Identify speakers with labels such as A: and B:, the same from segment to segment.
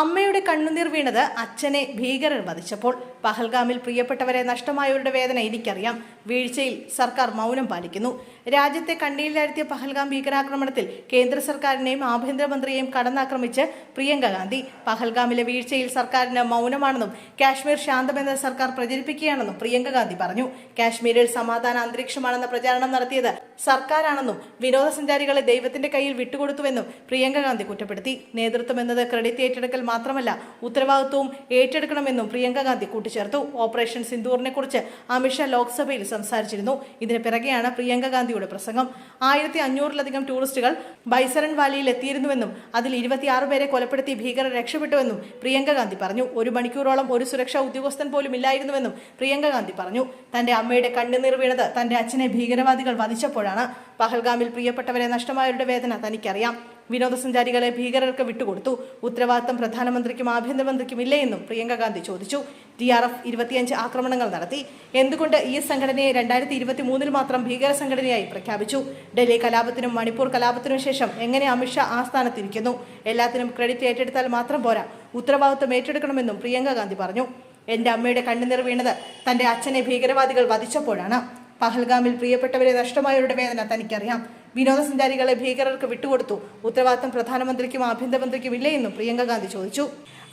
A: അമ്മയുടെ കണ്ണുനീർ വീണത് അച്ഛനെ ഭീകരർ വധിച്ചപ്പോൾ പഹൽഗാമിൽ പ്രിയപ്പെട്ടവരെ നഷ്ടമായവരുടെ വേദന എനിക്കറിയാം. വീഴ്ചയിൽ സർക്കാർ മൗനം പാലിക്കുന്നു. രാജ്യത്തെ കണ്ണീരിലാഴ്ത്തിയ പഹൽഗാം ഭീകരാക്രമണത്തിൽ കേന്ദ്ര സർക്കാരിനെയും ആഭ്യന്തരമന്ത്രിയെയും കടന്നാക്രമിച്ച് പ്രിയങ്ക ഗാന്ധി. പഹൽഗാമിലെ വീഴ്ചയിൽ സർക്കാരിന് മൗനമാണെന്നും കാശ്മീർ ശാന്തമെന്ന് സർക്കാർ പ്രചരിപ്പിക്കുകയാണെന്നും പ്രിയങ്ക ഗാന്ധി പറഞ്ഞു. കാശ്മീരിൽ സമാധാന അന്തരീക്ഷമാണെന്ന പ്രചാരണം നടത്തിയത് സർക്കാരാണെന്നും വിനോദസഞ്ചാരികളെ ദൈവത്തിന്റെ കയ്യിൽ വിട്ടുകൊടുത്തുവെന്നും പ്രിയങ്ക ഗാന്ധി കുറ്റപ്പെടുത്തി. നേതൃത്വം എന്നത് ക്രെഡിറ്റ് ഏറ്റെടുക്കൽ മാത്രമല്ല ഉത്തരവാദിത്വവും ഏറ്റെടുക്കണമെന്നും പ്രിയങ്ക ഗാന്ധി കൂട്ടിച്ചേർത്തു. ഓപ്പറേഷൻ സിന്ദൂറിനെ കുറിച്ച് അമിത്ഷാ ലോക്സഭയിൽ സംസാരിച്ചിരുന്നു. ഇതിന് പിറകെയാണ് പ്രിയങ്ക ഗാന്ധിയുടെ പ്രസംഗം. ആയിരത്തി അഞ്ഞൂറിലധികം ടൂറിസ്റ്റുകൾ ബൈസരൻ വാലിയിൽ എത്തിയിരുന്നുവെന്നും അതിൽ ഇരുപത്തിയാറ് പേരെ കൊലപ്പെടുത്തി ഭീകരർ രക്ഷപ്പെട്ടുവെന്നും പ്രിയങ്ക ഗാന്ധി പറഞ്ഞു. ഒരു മണിക്കൂറോളം ഒരു സുരക്ഷാ ഉദ്യോഗസ്ഥൻ പോലും ഇല്ലായിരുന്നുവെന്നും പ്രിയങ്ക ഗാന്ധി പറഞ്ഞു. തന്റെ അമ്മയുടെ കണ്ണുനീർ വീണത് തന്റെ അച്ഛനെ ഭീകരവാദികൾ വധിച്ചപ്പോഴാണ്. പഹൽഗാമിൽ പ്രിയപ്പെട്ടവരെ നഷ്ടമായവരുടെ വേദന തനിക്കറിയാം. വിനോദസഞ്ചാരികളെ ഭീകരർക്ക് വിട്ടുകൊടുത്തു. ഉത്തരവാദിത്തം പ്രധാനമന്ത്രിക്കും ആഭ്യന്തരമന്ത്രിക്കും ഇല്ലയെന്നും പ്രിയങ്ക ഗാന്ധി ചോദിച്ചു. ടി ആർ എഫ് ഇരുപത്തിയഞ്ച് ആക്രമണങ്ങൾ നടത്തി. എന്തുകൊണ്ട് ഈ സംഘടനയെ രണ്ടായിരത്തി ഇരുപത്തി മൂന്നിൽ മാത്രം ഭീകര സംഘടനയായി പ്രഖ്യാപിച്ചു? ഡൽഹി കലാപത്തിനും മണിപ്പൂർ കലാപത്തിനും ശേഷം എങ്ങനെ അമിത്ഷാ ആ സ്ഥാനത്തിരിക്കുന്നു എല്ലാത്തിനും ക്രെഡിറ്റ് ഏറ്റെടുത്താൽ മാത്രം പോരാ. ഉത്തരവാദിത്തം ഏറ്റെടുക്കണമെന്നും പ്രിയങ്ക ഗാന്ധി പറഞ്ഞു. എന്റെ അമ്മയുടെ കണ്ണുനീർ വീണത് തന്റെ അച്ഛനെ ഭീകരവാദികൾ വധിച്ചപ്പോഴാണ്. പഹൽഗാമിൽ പ്രിയപ്പെട്ടവരെ നഷ്ടമായവരുടെ വേദന തനിക്കറിയാം. വിനോദസഞ്ചാരികളെ ഭീകരർക്ക് വിട്ടുകൊടുത്തു. ഉത്തരവാദിത്തം പ്രധാനമന്ത്രിക്കും ആഭ്യന്തരമന്ത്രിക്കും ഇല്ലേ എന്നും പ്രിയങ്ക ഗാന്ധി ചോദിച്ചു.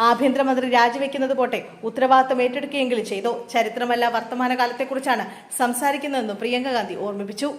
A: ആഭ്യന്തരമന്ത്രി രാജിവെക്കുന്നത് പോട്ടെ ഉത്തരവാദിത്തം ഏറ്റെടുക്കുകയെങ്കിലും ചെയ്തോ. ചരിത്രമല്ല വർത്തമാനകാലത്തെക്കുറിച്ചാണ് സംസാരിക്കുന്നതെന്നും പ്രിയങ്ക ഗാന്ധി ഓർമ്മിപ്പിച്ചു.